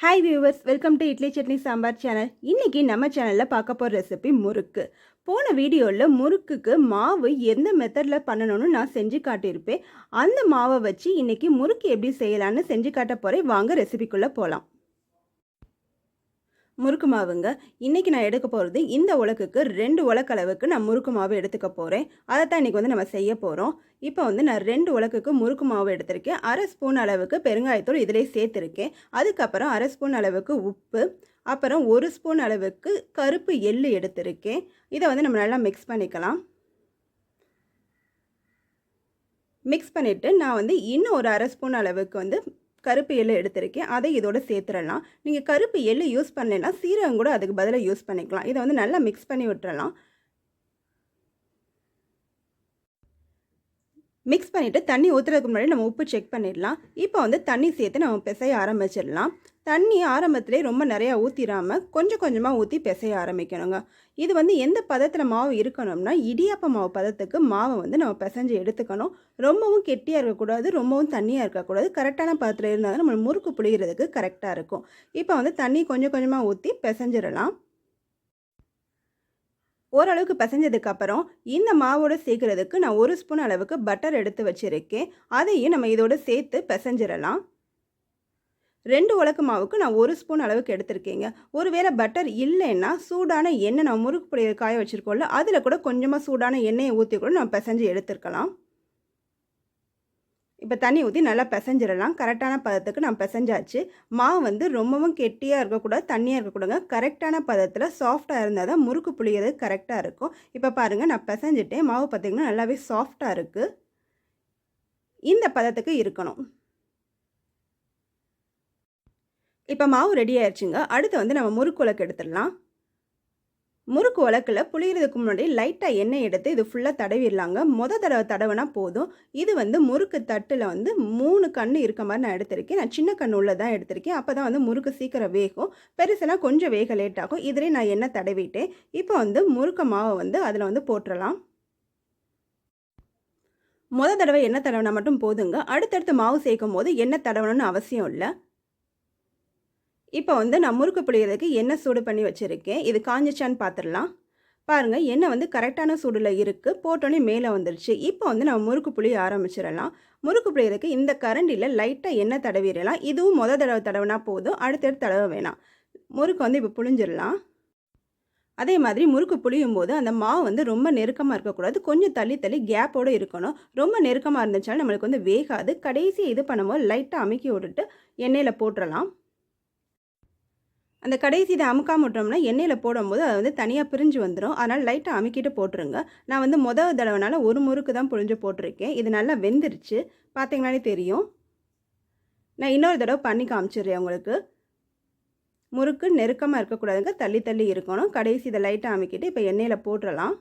Hi viewers welcome to idli chutney sambar channel இன்றைக்கி நம்ம சேனலில் பார்க்க போகிற ரெசிபி முறுக்கு. போன வீடியோவில் முறுக்குக்கு மாவு எந்த மெத்தடில் பண்ணணும்னு நான் செஞ்சு காட்டியிருப்பேன். அந்த மாவை வச்சு இன்றைக்கி முறுக்கு எப்படி செய்யலான்னு செஞ்சு காட்ட போகிறேன் வாங்க ரெசிபிக்குள்ளே போகலாம் முறுக்கு மாவுங்க. இன்றைக்கி நான் எடுக்க போகிறது இந்த உலக்குக்கு ரெண்டு உலக்களவுக்கு நான் முறுக்கு மாவு எடுத்துக்க போகிறேன் அதை தான் இன்றைக்கி வந்து நம்ம செய்ய போகிறோம் இப்போ வந்து நான் ரெண்டு உலக்குக்கு முறுக்கு மாவு எடுத்திருக்கேன். அரை ஸ்பூன் அளவுக்கு பெருங்காயத்தூள் இதிலே சேர்த்துருக்கேன். அதுக்கப்புறம் அரை ஸ்பூன் அளவுக்கு உப்பு. அப்புறம் ஒரு ஸ்பூன் அளவுக்கு கருப்பு எள்ளு எடுத்திருக்கேன். இதை வந்து நம்ம நல்லா மிக்ஸ் பண்ணிக்கலாம். மிக்ஸ் பண்ணிவிட்டு நான் வந்து இன்னும் ஒரு அரை ஸ்பூன் அளவுக்கு வந்து கருப்பு எள்ளு எடுத்திருக்கேன். அதை இதோட சேர்த்துடலாம். நீங்கள் கருப்பு எள்ளு யூஸ் பண்ணலைன்னா சீரகம் கூட அதுக்கு பதிலாக யூஸ் பண்ணிக்கலாம். இதை வந்து நல்லா மிக்ஸ் பண்ணி விட்டுறலாம். மிக்ஸ் பண்ணிவிட்டு தண்ணி ஊற்றுறதுக்கு முன்னாடி நம்ம உப்பு செக் பண்ணிடலாம். இப்போ வந்து தண்ணி சேர்த்து நம்ம பிசைய ஆரம்பிச்சிடலாம். தண்ணி ஆரம்பத்திலே ரொம்ப நிறையா ஊற்றிடாமல் கொஞ்சம் கொஞ்சமாக ஊற்றி பிசைய ஆரம்பிக்கணுங்க. இது வந்து எந்த பதத்தில் மாவு இருக்கணும்னா இடியாப்ப மாவு பதத்துக்கு மாவை வந்து நம்ம பிசைஞ்சு எடுத்துக்கணும். ரொம்பவும் கெட்டியாக இருக்கக்கூடாது ரொம்பவும் தண்ணியாக இருக்கக்கூடாது. கரெக்டான பதத்தில் இருந்தால் நம்ம முறுக்கு புளிகிறதுக்கு கரெக்டாக இருக்கும். இப்போ வந்து தண்ணி கொஞ்சம் கொஞ்சமாக ஊற்றி பிசைஞ்சிடலாம். ஓரளவுக்கு பிசைஞ்சதுக்கப்புறம் இந்த மாவோட சேர்க்குறதுக்கு நான் ஒரு ஸ்பூன் அளவுக்கு பட்டர் எடுத்து வச்சுருக்கேன். அதையும் நம்ம இதோடு சேர்த்து பிசைஞ்சிடலாம். ரெண்டு உலக்கு மாவுக்கு நான் ஒரு ஸ்பூன் அளவுக்கு எடுத்திருக்கேங்க. ஒருவேளை பட்டர் இல்லைன்னா சூடான எண்ணெய் நான் முறுக்கு பொடி காய வச்சுருக்கோம்ல அதில் கூட கொஞ்சமாக சூடான எண்ணெயை ஊற்றி கூட நம்ம பிசைஞ்சு எடுத்துருக்கலாம். இப்போ தண்ணி ஊற்றி நல்லா பிசைஞ்சிடலாம். கரெக்டான பதத்துக்கு நான் பிசைஞ்சாச்சு. மாவு வந்து ரொம்பவும் கெட்டியாக இருக்கக்கூடாது தண்ணியாக இருக்கக்கூடாதுங்க. கரெக்டான பதத்தில் சாஃப்டாக இருந்தால் தான் முறுக்கு புளியது கரெக்டாக இருக்கும். இப்போ பாருங்கள் நான் பிசைஞ்சிட்டேன். மாவு பார்த்திங்கன்னா நல்லாவே சாஃப்டாக இருக்குது இந்த பதத்துக்கு இருக்கணும். இப்போ மாவு ரெடி ஆயிடுச்சுங்க அடுத்து வந்து நம்ம முறுக்கு உலக்கு எடுத்துடலாம். முறுக்கு உலக்கில் புளியறதுக்கு முன்னாடி லைட்டாக எண்ணெய் எடுத்து இது ஃபுல்லாக தடவிடலாங்க. மொத தடவை தடவைனா போதும். இது வந்து முறுக்கு தட்டில் வந்து மூணு கண் இருக்க மாதிரி நான் எடுத்திருக்கேன். நான் சின்ன கண் உள்ள தான் எடுத்திருக்கேன். அப்போ தான் வந்து முறுக்கு சீக்கிரம் வேகும். பெருசுனா கொஞ்சம் வேக லேட் ஆகும். இதிலே நான் எண்ணெய் தடவிட்டேன். இப்போ வந்து முறுக்க மாவை வந்து அதில் வந்து போட்டுடலாம். மொதல் தடவை எண்ணெய் தடவினா மட்டும் போதுங்க. அடுத்தடுத்து மாவு சேர்க்கும் போது எண்ணெய் தடவணும்னு அவசியம் இல்லை. இப்போ வந்து நான் முறுக்கு புளியறதுக்கு எண்ணெய் சூடு பண்ணி வச்சுருக்கேன். இது காஞ்சிச்சான்னு பார்த்துடலாம் பாருங்கள் எண்ணெய் வந்து கரெக்டான சூடில் இருக்குது போட்டோன்னே மேலே வந்துருச்சு. இப்போ வந்து நம்ம முறுக்கு புளிய ஆரம்பிச்சிடலாம். முறுக்கு புளியறதுக்கு இந்த கரண்டியில் லைட்டாக எண்ணெய் தடவிடலாம். இதுவும் மொதல் தடவை தடவைனா போதும். அடுத்தடுத்து தடவை வேணாம். முறுக்கு வந்து இப்போ புளிஞ்சிடலாம் அதே மாதிரி முறுக்கு புளியும் போது அந்த மாவு வந்து ரொம்ப நெருக்கமாக இருக்கக்கூடாது. கொஞ்சம் தள்ளி தள்ளி கேப்போடு இருக்கணும். ரொம்ப நெருக்கமாக இருந்துச்சாலும் நம்மளுக்கு வந்து வேகாது. கடைசி இது பண்ணும்போது லைட்டாக அமுக்கி விட்டுட்டு எண்ணெயில் போட்டுடலாம் அந்த கடைசி இதை அமுக்காம விட்டோம்னா எண்ணெயில் போடும்போது அது வந்து தனியாக பிரிஞ்சு வந்துடும் அதனால் லைட்டாக அமுக்கிட்டு போட்டுருங்க. நான் வந்து மொதல் தடவைனால ஒரு முறுக்கு தான் புழிஞ்சு போட்டிருக்கேன். இது நல்லா வெந்துருச்சு. பார்த்தீங்கனாலே தெரியும். நான் இன்னொரு தடவை பண்ணி காமிச்சிடுறேன் உங்களுக்கு. முறுக்கு நெருக்கமாக இருக்கக்கூடாதுங்க. தள்ளி தள்ளி இருக்கணும். கடைசி இதை லைட்டாக அமைக்கிட்டு இப்போ எண்ணெயில் போட்டுடலாம்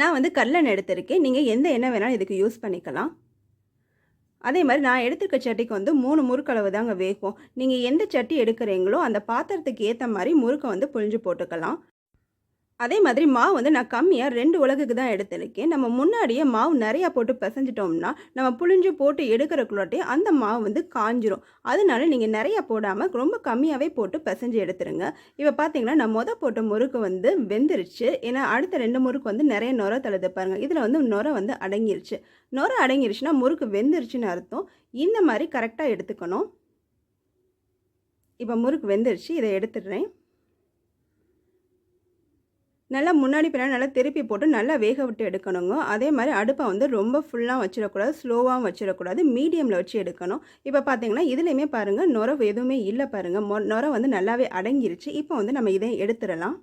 நான் வந்து கடலெண்ணெய் எடுத்திருக்கேன். நீங்கள் எந்த எண்ணெய் வேணாலும் இதுக்கு யூஸ் பண்ணிக்கலாம். அதே மாதிரி நான் எடுத்துருக்க சட்டிக்கு வந்து மூணு முறுக்களவு தாங்க வேகும். நீங்கள் எந்த சட்டி எடுக்கிறீங்களோ அந்த பாத்திரத்துக்கு ஏற்ற மாதிரி முறுக்கை வந்து புழிஞ்சு போட்டுக்கலாம். அதே மாதிரி மாவு வந்து நான் கம்மியாக ரெண்டு உலகுக்கு தான் எடுத்திருக்கேன். நம்ம முன்னாடியே மாவு நிறையா போட்டு பிசைஞ்சிட்டோம்னா நம்ம புழிஞ்சு போட்டு எடுக்கிறக்குள்ளாட்டி அந்த மாவு வந்து காஞ்சிரும். அதனால நீங்கள் நிறையா போடாமல் ரொம்ப கம்மியாகவே போட்டு பிசைஞ்சு எடுத்துருங்க. இப்போ பார்த்தீங்கன்னா நான் மொதல் போட்ட முறுக்கு வந்து வெந்துருச்சு. ஏன்னா அடுத்த ரெண்டு முறுக்கு வந்து நிறைய நுர தழுது பாருங்கள் இதில் வந்து நுர வந்து அடங்கிருச்சு. நுர அடங்கிருச்சுன்னா முறுக்கு வெந்துருச்சுன்னு அர்த்தம். இந்த மாதிரி கரெக்டாக எடுத்துக்கணும். இப்போ முறுக்கு வெந்துருச்சு. இதை எடுத்துடுறேன். நல்லா முன்னாடி பின்னாடி நல்லா திருப்பி போட்டு நல்லா வேக விட்டு எடுக்கணுங்க. அதே மாதிரி அடுப்பை வந்து ரொம்ப ஃபுல்லாக வச்சிடக்கூடாது ஸ்லோவாகவும் வச்சிடக்கூடாது மீடியமில் வச்சு எடுக்கணும். இப்போ பார்த்தீங்கன்னா இதுலேயுமே பாருங்கள் நுர எதுவுமே இல்லை பாருங்கள் மொ நுர வந்து நல்லாவே அடங்கிருச்சு. இப்போ வந்து நம்ம இதை எடுத்துடலாம்.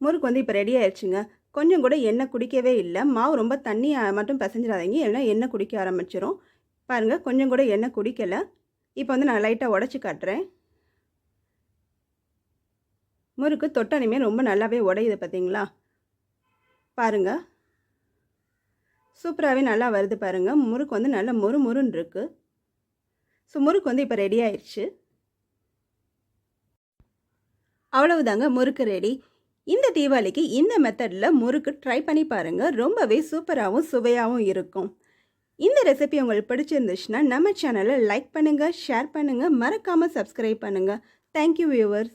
முறுக்கு வந்து இப்போ ரெடி ஆயிடுச்சுங்க கொஞ்சம் கூட எண்ணெய் குடிக்கவே இல்லை. மாவு ரொம்ப தண்ணி மட்டும் பிசைஞ்சிடாதீங்க. இல்லைன்னா எண்ணெய் குடிக்க ஆரம்பிச்சிடும் பாருங்கள் கொஞ்சம் கூட எண்ணெய் குடிக்கலை. இப்போ வந்து நான் லைட்டாக உடச்சி காட்டுறேன். முறுக்கு தொட்டனையுமே ரொம்ப நல்லாவே உடையுது பார்த்தீங்களா பாருங்கள் சூப்பராகவே நல்லா வருது பாருங்கள் முறுக்கு வந்து நல்லா மொறு மொறுன்னு இருக்குது ஸோ முறுக்கு வந்து இப்போ ரெடி ஆயிடுச்சு அவ்வளவுதாங்க முறுக்கு ரெடி இந்த தீபாவளிக்கு இந்த மெத்தடில் முறுக்கு ட்ரை பண்ணி பாருங்கள் ரொம்பவே சூப்பராகவும் சுவையாகவும் இருக்கும். இந்த ரெசிபி உங்களுக்கு பிடிச்சிருந்துச்சுன்னா நம்ம சேனலை லைக் பண்ணுங்கள் ஷேர் பண்ணுங்கள் மறக்காமல் சப்ஸ்கிரைப் பண்ணுங்கள் தேங்க்யூ வியூவர்ஸ்